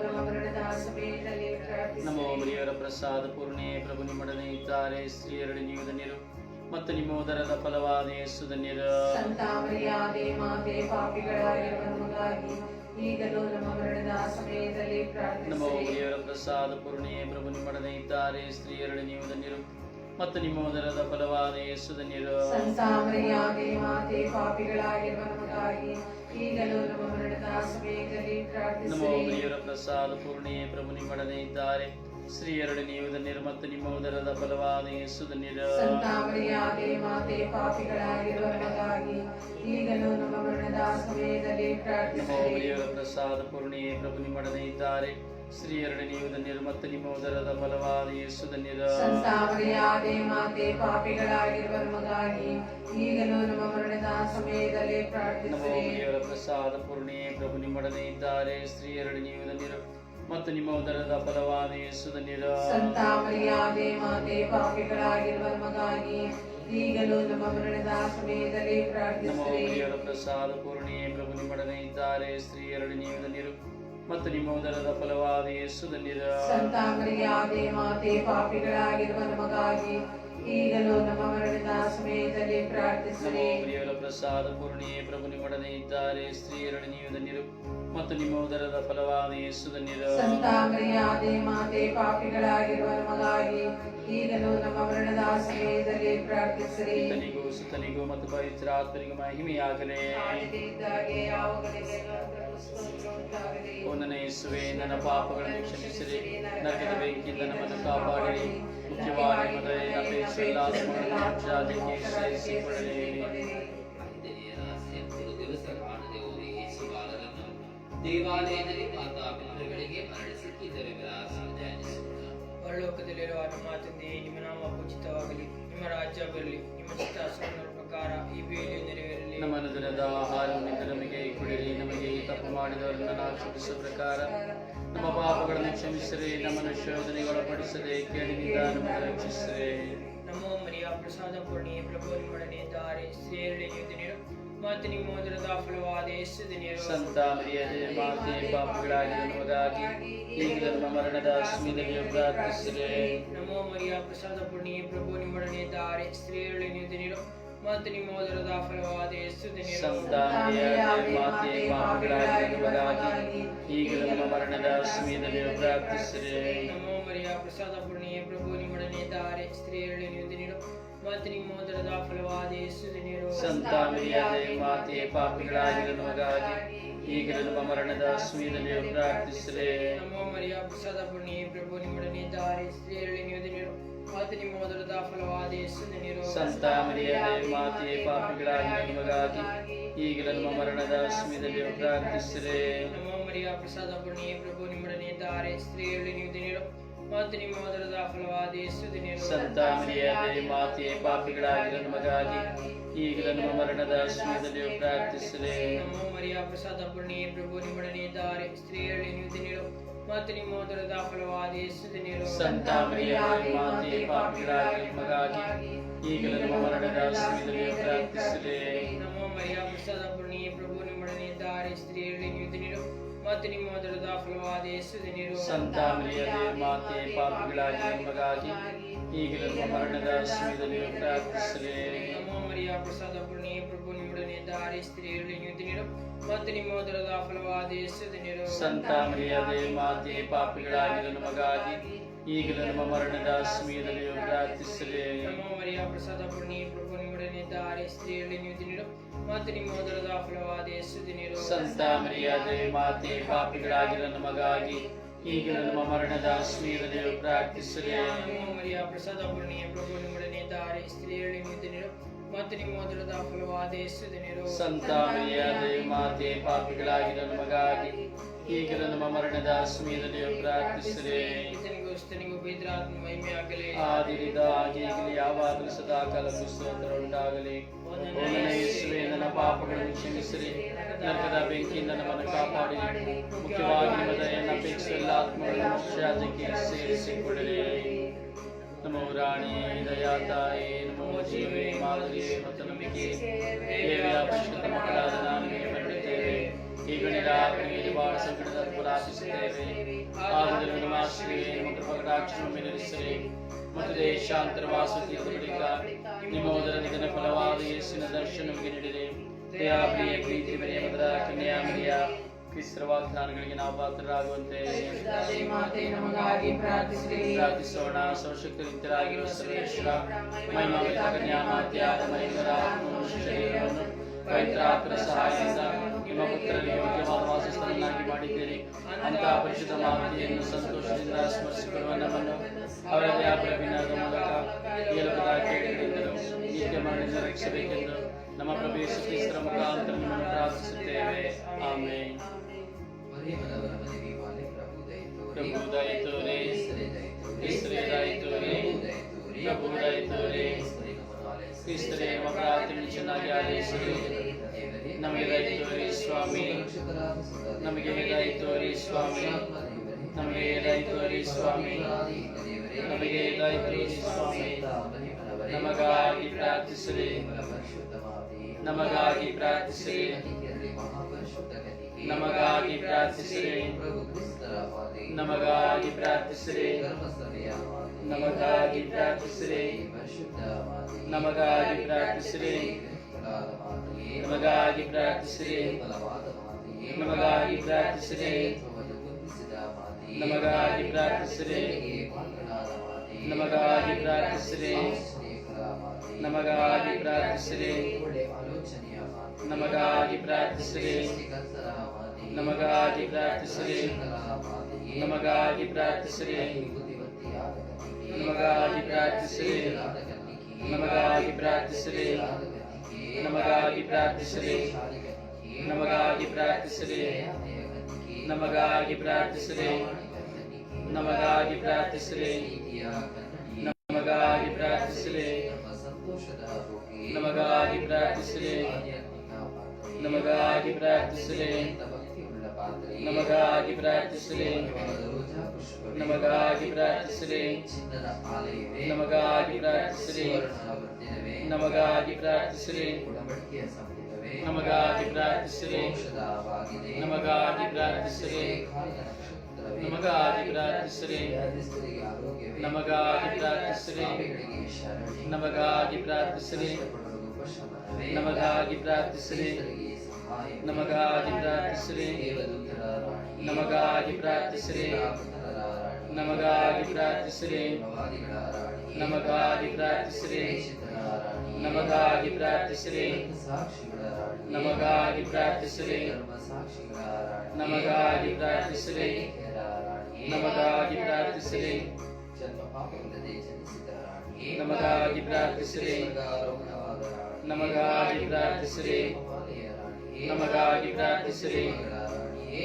ನಮ್ಮ ಮರಿಯವರ ಪ್ರಸಾದ ಪೂರ್ಣೆ ಪ್ರಭು ನಿಮ್ಮೊಡನೆ ಇದ್ದಾರೆ ಸ್ತ್ರೀಯರಡೆ ನೀವು ಧನ್ಯರು ಮತ್ತು ನಿಮ್ಮ ಉದರದ ಫಲವಾದ ಯೇಸು ಧನ್ಯರು ಸಂತ ಮಾತೆ ಪಾಪಿಗಳಾಗಿರುವ ಈಗಲೂ ನಮ್ಮ ಮರಣದ ಸಮಯದಲ್ಲಿ ನಮ್ಮ ಪ್ರಸಾದ ಪೂರ್ಣೆ ಪ್ರಭು ನಿಮ್ಮೊಡನೆ ಇದ್ದಾರೆ ಸ್ತ್ರೀಯರಡೆ ನೀವು ಧನ್ಯರು ಮತ್ತು ನಿಮ್ಮ ಉದರದ ಫಲವಾದ ಯೇಸು ಧನ್ಯರು. ಸಂತ ಮರಿಯಾದೆ ಮಾತೆ ಪಾಪಿಗಳಾಗಿರುವ ನಮಗಾಗಿ ಈಗಲೂ ನಮ್ಮ ಮರಣದ ಸಮಯದಲ್ಲಿ ನಮ್ಮ ಪ್ರಾರ್ಥಿಸಿರಿ. ಪ್ರಸಾದ ಪೂರ್ಣಿಯೇ ಪ್ರಭು ನಿಮ್ಮೊಡನೆ ಇದ್ದಾರೆ. ಸ್ತ್ರೀಯರಡೆ ನೀವು ಧನ್ಯರು ಮತ್ತು ನಿಮ್ಮ ಉದರದ ಫಲವಾದ ಯೇಸು ಧನ್ಯರು. ಸಂತ ಮರಿಯಾದೆ ಮಾತೆ ಪಾಪಿಗಳಾಗಿರುವ ನಮಗಾಗಿ ಈಗಲೂ ನಮ್ಮ ಮರಣದ ಸಮಯದಲ್ಲಿ ನಮ್ಮ ಪ್ರಾರ್ಥಿಸಿರಿ. ಮರಿಯವರ ಪ್ರಸಾದ ಪೂರ್ಣಿಯೇ ಪ್ರಭು ನಿಮ್ಮೊಡನೆ ಇದ್ದಾರೆ. ನೀವು ಧನ್ಯರು ಮತ್ತು ನಿಮ್ಮ ಉದರದ ಫಲವಾದ ಯೇಸು ಧನ್ಯರ ಸಂತಾಪನೆಯಾದೆ ಮಾತೆ ಪಾಪಿಗಳಾಗಿರುವ ನಮಗಾಗಿ ಈಗಲೂ ನಮ್ಮ ಮರಣದ ಸಮಯದಲ್ಲಿ ಪ್ರಾರ್ಥಿಸಿರಿ. ಪ್ರಸಾದ ಪೂರ್ಣೆ ಪ್ರಭು ನಿಮ್ಮೊಡನೆ ಇದ್ದಾರೆ. ಶ್ರೀ ನೀವು ಧನ್ಯರು ಮತ್ತು ನಿಮ್ಮ ಉದರದ ಫಲವಾದ ಯೇಸು ಧನ್ಯರ ಸಂತಾಪನೆಯಾದೆ ಮಾತೆ ಪಾಪಿಗಳಾಗಿರುವ ನಮಗಾಗಿ ಈಗಲೂ ನಮ್ಮ ಮರಣದ ಸಮಯದಲ್ಲಿ ಪ್ರಾರ್ಥಿಸಿರಿ. ಪ್ರಸಾದ ಪೂರ್ಣೆ ಪ್ರಭು ನಿಮ್ಮೊಡನೆ ಇದ್ದಾರೆ. ಶ್ರೀ ನೀವು ಧನ್ಯರು ಮತ್ತು ನಿಮ್ಮ ಉದರದ ಫಲವಾದ ಯೇಸುದಲ್ಲಿರ ಧನ್ಯರು ಆದೆ ಮಾತೆ ಪಾಪಿಗಳಾಗಿರುವ ನಮಗಾಗಿ ಈಗಲೂ ನಮ್ಮ ಮರಣದ ಸಮಯದಲ್ಲಿ ಪ್ರಾರ್ಥಿಸಿರಿ. ಮರಿಯವರ ಪ್ರಸಾದ ಪೂರ್ಣಿಯೇ ಪ್ರಭು ನಿಮ್ಮಡನೆ ಇದ್ದಾರೆ. ಸ್ತ್ರೀಯರಡೆ ನೀವು ಧನ್ಯರು ಮತ್ತು ನಿಮ್ಮ ಉದರದ ಫಲವಾದ ಯೇಸು ಧನ್ಯರು ಸಂತ ಮರಿಯಾದೆ ಮಾತೆ ಪಾಪಿಗಳಾಗಿರುವ ಮಗಾಗಿ ಈಗಲೂ ನಮ್ಮ ಮರಣದ ಸಮಯದಲ್ಲಿ ಪ್ರಾರ್ಥಿಸಿರಿ. ತನಿಗೂ ಸುತನಿಗೂ ಮತ್ತು ಪವಿತ್ರ ಆತ್ಮನಿಗೂ ಮಹಿಮೆಯಾಗಲಿ. ಓ ನನ್ನ ಯೇಸುವೆ ನನ್ನ ಪಾಪಗಳನ್ನು ಕ್ಷಮಿಸಿರಿ. ನರಕದ ಬೆಂಕಿಯಿಂದ ನಮ್ಮನ್ನು ಕಾಪಾಡಿರಿ. ದೇವಾಲಯದಲ್ಲಿ ಮಾತಾಪಿತರು ಪರಲೋಕದಲ್ಲಿರುವ ಆತ್ಮ ನಿಮ್ಮ ನಾಮ ಉಚಿತವಾಗಲಿ ನಿಮ್ಮ ರಾಜ್ಯ ಬರಲಿ ನಿಮ್ಮ ಚಿತ್ತಾಸನ ಪ್ರಕಾರ ಈ ಬೇಲಿ ನೆರವೇರಲಿ. ನಮ್ಮ ದಿನದ ಆಹಾರವನ್ನು ನಮಗೆ ಕೊಡಿರಿ ನಮಗೆ ತಪ್ಪು ಮಾಡಿದವರನ್ನು ನಾವು ಕ್ಷಮಿಸುವ ಪ್ರಕಾರ ನಮ್ಮ ಪಾಪಗಳನ್ನು ಕ್ಷಮಿಸಿರಿ ನಮ್ಮನ್ನು ಶೋಧನೆಗೊಳಪಡಿಸದೆ ಕೇಳಿನಿಂದ ನಮ್ಮನ್ನು ರಕ್ಷಿಸಿರಿ. ನಮೋ ಮರಿಯ ಪ್ರಸಾದ ಪೂರ್ಣಿ ಪ್ರಭು ನಿಮ್ಮೊಡನೆ ಇದ್ದಾರೆ ಸ್ತ್ರೀಯರಲ್ಲಿ ನೀವು ಮತ್ತು ನಿಮ್ಮ ಮೊದಲದ ಫಲವಾದ ಯೇಸು ದಿನರು ಸಂತ ಮರಿಯದೆ ಮಾತೆ ಪಾಪಗಳಾಗಿ ನಮಗಾಗಿ ಈಗ ನಮ್ಮ ಮರಣದ ಸಮಯದಲ್ಲಿ ಪ್ರಾರ್ಥಿಸಿರಿ. ನಮೋ ಮರಿಯ ಪ್ರಸಾದ ಪೂರ್ಣಿ ಪ್ರಭು ನಿಮ್ಮೊಡನೆ ಇದ್ದಾರೆ ಸ್ತ್ರೀಯರಲ್ಲಿ ನೀವು ದಿನರು ಮತ್ತು ನಿಮ್ಮ ಮೋದರದ ಫಲವಾದ ಯೇಸು ಮಾತೆ ಪಾಪಗಳಾಗಿರುವ ನಮಗಾಗಿ ಈಗಲೂ ನಮ್ಮ ಮರಣದ ಸಮಯದಲ್ಲಿ ಪ್ರಾರ್ಥಿಸಿರಿ ನಮೋ ಮರಿಯ ಪ್ರಸಾದ ಪೂರ್ಣಿ ಪ್ರಭು ನಿಮ್ಮೊಡನೆ ಇದ್ದಾರೆ. ಸ್ತ್ರೀಯರಲ್ಲಿ ನೀವು ದಿನರು ಮತ್ತು ನಿಮ್ಮ ಮೋದರದ ಫಲವಾದ ಯೇಸು ದಿನರು ಸಂತ ಮಾತೆ ಪಾಪಿಗಳಾಗಿರುವ ನಮಗಾಗಿ ಈಗಲೂ ನಮ್ಮ ಮರಣದ ಸಮಯದಲ್ಲಿ ಪ್ರಾರ್ಥಿಸಿರಿ ನಮೋ ಮರಿಯ ಪ್ರಸಾದ ಪುಣ್ಯ ಪ್ರಭು ನಿಮ್ಮೊಡನೆ ಇದ್ದಾರೆ. ಸ್ತ್ರೀಯರಲ್ಲಿ ನೀವು ದಿನರು ನಿಮ್ಮ ಮೊದಲದ ಫಲವಾದ ಯೇಸು ಸಂತ ಮರಿಯದೆ ಮಾತೆಯೇ ಪಾಪಿಗಳಾಗಿರುವ ನಮಗಾಗಿ ಈಗಲೂ ನಮ್ಮ ಮರಣದ ಸಮಯದಲ್ಲಿ ಪ್ರಾರ್ಥಿಸಿರಿ ನಮ್ಮ ಮರಿಯ ಪ್ರಸಾದ ಪುಣ್ಯ ಪ್ರಭು ನಿಮ್ಮೊಡನೆ ಇದ್ದಾರೆ ಸ್ತ್ರೀಯಲ್ಲಿ ನೀವು ದಿನರು ಮತ್ತು ನಿಮ್ಮ ಮೊದಲದ ಫಲವಾದ ಯೇಸು ದಿನರು ಸಂತ ಮರಿಯದೆ ಮಾತೆಯೇ ಪಾಪಿಗಳಾಗಿರುವ ನಮಗಾಗಿ ಈಗಲೂ ನಮ್ಮ ಮರಣದ ಸಮಯದಲ್ಲಿ ಪ್ರಾರ್ಥಿಸಿರಿ ನಮ್ಮ ಮರಿಯ ಪ್ರಸಾದ ಪುಣ್ಯ ಪ್ರಭು ನಿಮ್ಮೊಡನೆ ಇದ್ದಾರೆ ಸ್ತ್ರೀಯಲ್ಲಿ ನೀವು ದಿನರು ಮತ್ತು ನಿಮ್ಮ ಮೊದಲದ ಫಲವಾದ ಯೇಸು ಸಂತ ಮಾತೆ ಪಾಪಿಗಳಾಗಿರುವ ನಮಗಾಗಿ ಈಗಲೂ ನಮ್ಮ ಮರಣದ ಸಮಯದಲ್ಲಿ ಪ್ರಾರ್ಥಿಸಿರಿ ನಮೋ ಮರಿಯ ಪ್ರಸಾದ ಪುಣ್ಯ ಪ್ರಭು ನಿಮ್ಮೊಡನೆ ಇದ್ದಾರೆ ಸ್ತ್ರೀಯರಲ್ಲಿ ನೀವು ಮತ್ತು ನಿಮ್ಮ ಮೊದಲದ ಫಲವಾದ ಯೇಸು ದಿನರು ಸಂತ ಮಾತೆ ಪಾಪಿಗಳಾಗಿರುವ ನಮಗಾಗಿ ಈಗಲೂ ನಮ್ಮ ಮರಣದ ಸಮಯದಲ್ಲಿ ಪ್ರಾರ್ಥಿಸಿರಿ ನಮೋ ಮರಿಯ ಪ್ರಸಾದ ಪುಣ್ಯ ಪ್ರಭು ನಿಮ್ಮೊಡನೆ ಇದ್ದಾರೆ ಸ್ತ್ರೀಯರಲ್ಲಿ ನೀವು ಮತ್ತು ನಿಮ್ಮ ಮೊದಲದ ಫಲವಾದ ಯೇಸು ದಿನರು ಸಂತ ಮರ್ಯಾದೆ ಮಾತೆ ಪಾಪಿಗಳಾಗಿ ನಮಗಾಗಿ ಈಗಲೂ ನಮ್ಮ ಮರಣದ ಸಮಯದಲ್ಲಿ ಪ್ರಾರ್ಥಿಸಲಿ. ನಮೋ ಮರಿಯ ಪ್ರಸಾದ ಪುಣ್ಯ ಪ್ರಭು ನಿಮ್ಮೊಡನೆ ದಾರಿ ಸ್ತ್ರೀಯಲ್ಲಿ ನೀವು ತಿನ್ನಿರು ಮತ್ತು ನಿಮ್ಮ ಮೊದಲದ ಫಲವಾದ ಯೇಸು ಸಂತ ಮರ್ಯಾದೆ ಮಾತೆ ಪಾಪಿಗಳಾಗಿ ನಮಗಾಗಿ ಈಗಲೂ ನಮ್ಮ ಮರಣದ ಸಮಯದಲ್ಲಿ ಪ್ರಾರ್ಥಿಸಲಿ. ನಮೋ ಮರಿಯ ಪ್ರಸಾದ ಪುಣ್ಯ ಪ್ರಭು ನಿಮ್ಮೊಡನೆ ದಾರಿ ಸ್ತ್ರೀಯಲ್ಲಿ ನೀವು ದಿನರು ಮತ್ತು ನಿಮ್ಮ ದೃಢದ ಫಲವಾದ ಮಾತೆ ಪಾಪಿಗಳಾಗಿ ನನ್ನ ಮಗಾಗಿ. ಈಗ ನಮ್ಮ ಮರಣದ ಸಮಯದಲ್ಲಿ ಪ್ರಾರ್ಥಿಸಿದೆ ಆಗಲಿ ಆದಿರಿದ ಆಗೀಗಲಿ ಯಾವಾಗಲೂ ಸದಾ ಕಾಲ ಸ್ತೋತ್ರ ಉಂಟಾಗಲಿ. ಯೇಸುವೆ ನನ್ನ ಪಾಪಗಳನ್ನು ಕ್ಷಮಿಸಿರಿ. ನರಕದ ಬೆಂಕಿಯಿಂದ ನಮ್ಮನ್ನು ಕಾಪಾಡಿ ಮುಖ್ಯವಾಗಿ ನಿಮ್ಮ ದಯೆಯನ್ನು ಅಪೇಕ್ಷಿಸಲ್ಲ ಆತ್ಮಗಳನ್ನು ಸೇರಿಸಿಕೊಳ್ಳಲಿ नमो राणे दयाताये नमो शिवे माधुर्ये पतनमिके देव्या पश्यन्तमकलादनाम्ने पण्डितेवे श्रीगणिरागणीरिवाण सङ्कटतत्पराशिषदेवे आदुर्गमाश्रिये नम कृपकटाक्षं विनरिसरे मतदेशान्तर्वासुतिपरिका निमोदर निधन फलवादयस्य न दर्शनं विनिडिरे दया प्रिय प्रीतिमरे मदरा कन्यामर्या ಕ್ರಿಸ್ತರ ವಾಗ್ದಾನಗಳಿಗೆ ನಾವು ಪಾತ್ರರಾಗುವಂತೆ ಪ್ರಾರ್ಥಿಸೋಣ. ಸರ್ವಶಕ್ತರಿತರಾಗಿರುವ ಸರ್ವೇಶ್ವರ ಮಹಿಮಾವಿತ ಸಹಾಯದಿಂದ ನಿಮ್ಮ ಪುತ್ರರಿಗೆ ಯೋಗ್ಯವಾದ ವಾಸಸ್ಥಾನನ್ನಾಗಿ ಮಾಡಿದ್ದೀರಿ. ಅಂತಹ ಪರಿಶುದ್ಧ ಮಾಹಿತಿಯನ್ನು ಸಂತೋಷದಿಂದ ಸ್ಮರಿಸಿಕೊಳ್ಳುವ ನಮ್ಮನ್ನು ಅವರದೇ ಮೂಲಕ ಏಲುಕದ ಕೇಳಿಗಳಿಂದಲೂ ನಿತ್ಯ ಮರಣಿಂದ ರಕ್ಷಿಸಬೇಕೆಂದು ನಮ್ಮ ಪ್ರಭು ಯೇಸು ಮುಖಾಂತರ ಪ್ರಾರ್ಥಿಸುತ್ತೇವೆ. ಆಮೇಲೆ रे मनवर मन विमाने प्रभु दय तो रे प्रभु दय तो रे ईश्वर दय तो रे ईश्वर दय तो रे प्रभु दय तो रे ईश्वर ಮಹಾರಾಜನ ಚೆನ್ನಾಗಿ ನಮಗಿದಾಯ್ತೋರಿ ಸ್ವಾಮಿ ನಮಗೆ ಇದಾಯ್ತೋರಿ ಸ್ವಾಮಿ ನಮಗೆ ಇದಾಯ್ತೋರಿ ಸ್ವಾಮಿ ನಮಗೆ ಇದಾಯ್ತೋರಿ ಸ್ವಾಮಿ ನಮಗಾಗಿ ಪ್ರಾರ್ಥಿಸಲಿ ನಮಗಾಗಿ ಪ್ರಾರ್ಥಿಸಲಿ ಮಹಾಪರಿಶುದ್ಧ ನಮಗಾಗಿ ಪ್ರಾರ್ಥಿಸಿರಿ ನಮಗಾಗಿ ಪ್ರಾರ್ಥಿಸಿರಿ ನಮಗಾಗಿ ಪ್ರಾರ್ಥಿಸಿರಿ ನಮಗಾಗಿ ಪ್ರಾರ್ಥಿಸಿರಿ ನಮಗಾಗಿ ಪ್ರಾರ್ಥಿಸಿರಿ ನಮಗಾಗಿ ಪ್ರಾರ್ಥಿಸಿರಿ ನಮಗಾಗಿ ಪ್ರಾರ್ಥಿಸಿರಿ ನಮಗಾಗಿ ಪ್ರಾರ್ಥಿಸಿರಿ ನಮಗಾಗಿ ಪ್ರಾರ್ಥಿಸಿರಿ ನಮಗಾಗಿ ಪ್ರಾರ್ಥಿಸಿರಿ ನಮಗಾಗಿ ಪ್ರಾರ್ಥಿಸಿರಿ ನಮಗಾಗಿ ಪ್ರಾರ್ಥಿಸಿರಿ ನಮಗಾಗಿ ಪ್ರಾರ್ಥಿಸಿರಿ ನಮಗಾಗಿ ಪ್ರಾರ್ಥಿಸಿರಿ ನಮಗಾಗಿ ಪ್ರಾರ್ಥಿಸಿರಿ ನಮಗಾಗಿ ಪ್ರಾರ್ಥಿಸಿರಿ ನಮಗಾಗಿ ಪ್ರಾರ್ಥಿಸಿರಿ ನಮಗಾಗಿ ಪ್ರಾರ್ಥಿಸಿರಿ ನಮಗಾಗಿ ಪ್ರಾರ್ಥಿಸಿರಿ ನಮಗಾಗಿ ಪ್ರಾರ್ಥಿಸಿರಿ ನಮಗಾಗಿ ಪ್ರಾರ್ಥಿಸಿರಿ ನಮಗಾಗಿ ಪ್ರಾರ್ಥಿಸಿರಿ ನಮಗಾಗಿ ಪ್ರಾರ್ಥಿಸಿರಿ ನಮಗಾಗಿ ಪ್ರಾರ್ಥಿಸಿರಿ ನಮಗಾಗಿ ಪ್ರಾರ್ಥಿಸಿರಿ ನಮಗಾಗಿ ಪ್ರಾರ್ಥಿಸಿರಿ ನಮಗಾಗಿ ಪ್ರಾರ್ಥಿಸಿರಿ ನಮಗಾಗಿ ಪ್ರಾರ್ಥಿಸಿರಿ ನಮಗಾಗಿ ಪ್ರಾರ್ಥಿಸಿರಿ ನಮಗಾಗಿ ಪ್ರಾರ್ಥಿಸಿರಿ ನಮಗಾಗಿ ಪ್ರಾರ್ಥಿಸಿರಿ ನಮಗಾಗಿ ಪ್ರಾರ್ಥಿಸಿರಿ ನಮಗಾಗಿ ಪ್ರಾರ್ಥಿಸಿರಿ ನಮಗಾಗಿ ಪ್ರಾರ್ಥಿಸಿರಿ ನಮಗಾಗಿ ಪ್ರಾರ್ಥಿಸಿರಿ ನಮಗಾಗಿ ಪ್ರಾರ್ಥಿಸಿರಿ ನಮಗಾಗಿ ಪ್ರಾರ್ಥಿಸಿರಿ ನಮಗಾಗಿ ಪ್ರಾರ್ಥಿಸಿರಿ ನಮಗಾಗಿ ಪ್ರಾರ್ಥಿಸಿರಿ ನಮಗಾಗಿ ಪ್ರಾರ್ಥಿಸಿರಿ ನಮಗಾಗಿ ಪ್ರಾರ್ಥಿಸಿರಿ ನಮಗಾಗಿ ಪ್ರಾರ್ಥಿಸಿರಿ.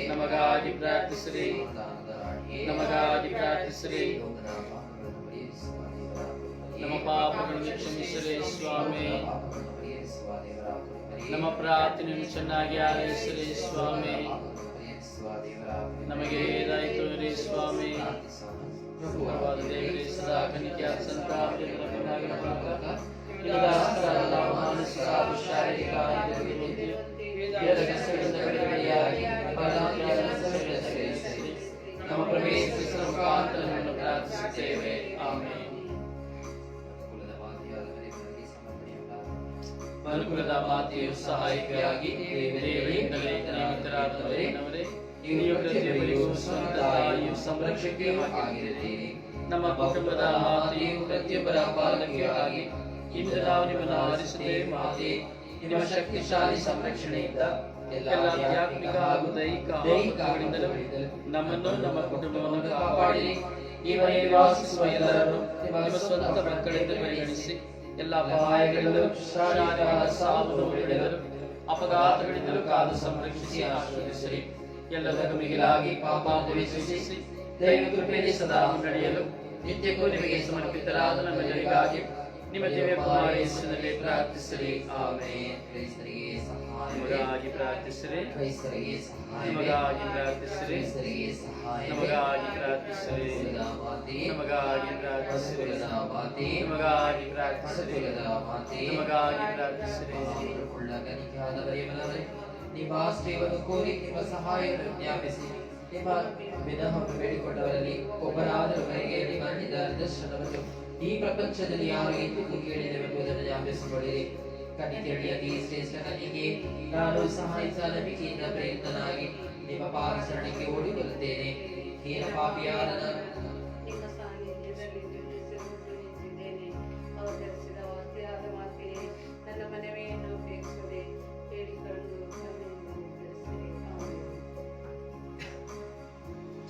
ನಮಗಾಗಿ ಪ್ರಾರ್ಥಿಸಿರಿ. ನಮಗಾಗಿ ಪ್ರಾರ್ಥಿಸಿರಿ. ನಮ್ಮ ಪಾಪಗಳನ್ನು ಕ್ಷಮಿಸಿರಿ, ಸ್ವಾಮಿ. ನಮ್ಮ ಪ್ರಾರ್ಥನೆಯನ್ನು ಚೆನ್ನಾಗಿ ಆಲೈಸಿರಿ ಸ್ವಾಮಿ. ನಮಗೆ ಏದಾಯಿತು ಇರಿ, ಸ್ವಾಮಿ. ಪ್ರಭುವಾದ ದೇವರೇ, ಸದಾ ಕನಿಕೆ ಸಂತಾಪ ಮಾನಸಿಕ ಶಾರೀರಿಕ ಪ್ರಾರ್ಥಿಸುತ್ತೇವೆ ಮನುಕುಲದ ಮಾತೆಯು ಸಹಾಯಕಿಯಾಗಿ ದೇವರಿಂದಲೇ ನೇಮಿತರಾದವರೇ ನೀವು ಪ್ರತಿಯೊಬ್ಬರಿಗೂ ಸ್ವಂತ ತಾಯಿಯು ಸಂರಕ್ಷಕಿ ಆಗಿರುತ್ತೀರಿ ನಮ್ಮ ಕುಟುಂಬದ ಮಾತೆಯು ಪ್ರತಿಯೊಬ್ಬರ ಪಾಲನೆಯಾಗಿ ಇಂದು ನಾವು ನಿಮ್ಮನ್ನು ಆರಿಸುತ್ತೇವೆ ಮಾತೆ. ನಿಮ್ಮ ಶಕ್ತಿಶಾಲಿ ಸಂರಕ್ಷಣೆಯಿಂದ ಎಲ್ಲ ಆಧ್ಯಾತ್ಮಿಕ ಹಾಗೂ ದೈಹಿಕ ನಮ್ಮನ್ನು ನಮ್ಮ ಕುಟುಂಬವನ್ನು ಕಾಪಾಡಿ ಈ ಮನೆಯಲ್ಲಿ ವಾಸಿಸುವ ಎಲ್ಲರನ್ನು ನಿಮ್ಮ ಸ್ವಂತ ಮಕ್ಕಳಿಂದ ಪರಿಗಣಿಸಿ ಎಲ್ಲ ಅಪಾಯಗಳಿಂದಲೂ ಶಾರೀರಿಕ ಸಾವು ಅಪಘಾತಗಳಿಂದಲೂ ಸಂರಕ್ಷಿಸಿ ಆಶೀರ್ವದಿಸಿರಿ. ಎಲ್ಲದಕ್ಕೂ ಮಿಗಿಲಾಗಿ ಪಾಪ ದೈವ ಕೃಪೆಯಲ್ಲಿ ಸದಾ ನಡೆಯಲು ನಿತ್ಯಕ್ಕೂ ನಿಮಗೆ ಸಮರ್ಪಿತರಾದ ನಮ್ಮೆಲ್ಲರಿಗಾಗಿ ನಿಮ್ಮ ದಿವ್ಯ ಕುಮಾರೇಶ್ವರಲ್ಲಿ ಪ್ರಾರ್ಥಿಸಲಿ. ಆಮೇನ್. ಕ್ರೈಸ್ತರಿಗೆ ನಿಮಗಾಗಿ ಪ್ರಾರ್ಥಿಸಲಿ. ಕ್ರೈಸ್ತರಿಗೆ ನಿಮಗಾಗಿ ಪ್ರಾರ್ಥಿಸಲಿ. ಕ್ರೈಸ್ತರಿಗೆ ಸಹಾಯ. ಪ್ರಾರ್ಥಿಸಲಿ. ನಮಗಾಗಿ ಪ್ರಾರ್ಥಿಸಲಿ. ನಿಮಗಾಗಿ ಪ್ರಾರ್ಥಿಸಲಿ. ನಿಮಗಾಗಿ ಪ್ರಾರ್ಥಿಸಲಿ. ಘನಿಕಾದ ದೇವರೇ ನಿಮ್ಮ ಆಶ್ರಯವನ್ನು ಕೋರಿ ನಿಮ್ಮ ಜ್ಞಾಪಿಸಿ. ನಿಮ್ಮ ವಿನಃ ಬೇಡಿಕೊಂಡವರಲ್ಲಿ ಒಬ್ಬರಾದರವರೆಗೆ ನಿಮ್ಮ ನಿಧಾನದ ಈ ಪ್ರಪಂಚದಲ್ಲಿ ಯಾರು ಎಂದಿಗೂ ಕೇಳಿದವೆಂಬುದನ್ನು ಜ್ಞಾಪಿಸಿಕೊಳ್ಳಿರಿ ಕಣ್ಣಿ ತಿಳಿಯದಿ ಶ್ರೇಷ್ಠ ಕನ್ನಿಗೆ ನಾನು ಸಹಾಯಿಸ ನಂಬಿಕೆಯಿಂದ ಪ್ರಯತ್ನನಾಗಿ ನಿಮ್ಮ ಪಾರಸರಣಕ್ಕೆ ಓಡಿ ಬರುತ್ತೇನೆ ಹೀನ ಪಾಪಿಯಾದ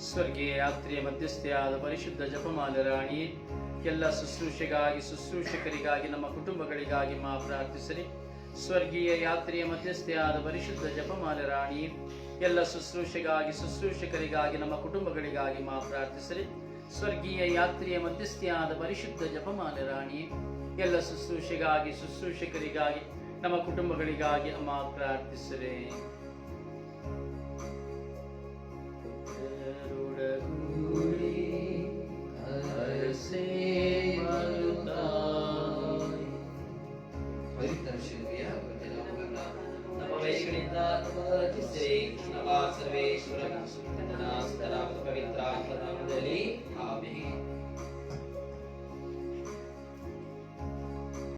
ಸ್ವರ್ಗೀಯ ಯಾತ್ರೆಯ ಮಧ್ಯಸ್ಥೆಯಾದ ಪರಿಶುದ್ಧ ಜಪಮಾಲೆ ರಾಣಿ ಎಲ್ಲ ಶುಶ್ರೂಷೆಗಾಗಿ, ಶುಶ್ರೂಷಕರಿಗಾಗಿ, ನಮ್ಮ ಕುಟುಂಬಗಳಿಗಾಗಿ ಮಾ ಪ್ರಾರ್ಥಿಸಲಿ ಸ್ವರ್ಗೀಯ ಯಾತ್ರೆಯ ಮಧ್ಯಸ್ಥೆಯಾದ ಪರಿಶುದ್ಧ ಜಪಮಾಲೆ ರಾಣಿ, ಎಲ್ಲ ಶುಶ್ರೂಷೆಗಾಗಿ, ಶುಶ್ರೂಷಕರಿಗಾಗಿ, ನಮ್ಮ ಕುಟುಂಬಗಳಿಗಾಗಿ ಮಾ ಪ್ರಾರ್ಥಿಸಲಿ ಸ್ವರ್ಗೀಯ ಯಾತ್ರೆಯ ಮಧ್ಯಸ್ಥೆಯಾದ ಪರಿಶುದ್ಧ ಜಪಮಾಲೆ ರಾಣಿ, ಎಲ್ಲ ಶುಶ್ರೂಷೆಗಾಗಿ, ಶುಶ್ರೂಷಕರಿಗಾಗಿ, ನಮ್ಮ ಕುಟುಂಬಗಳಿಗಾಗಿ ಅಮ್ಮ ಪ್ರಾರ್ಥಿಸಿರಿ.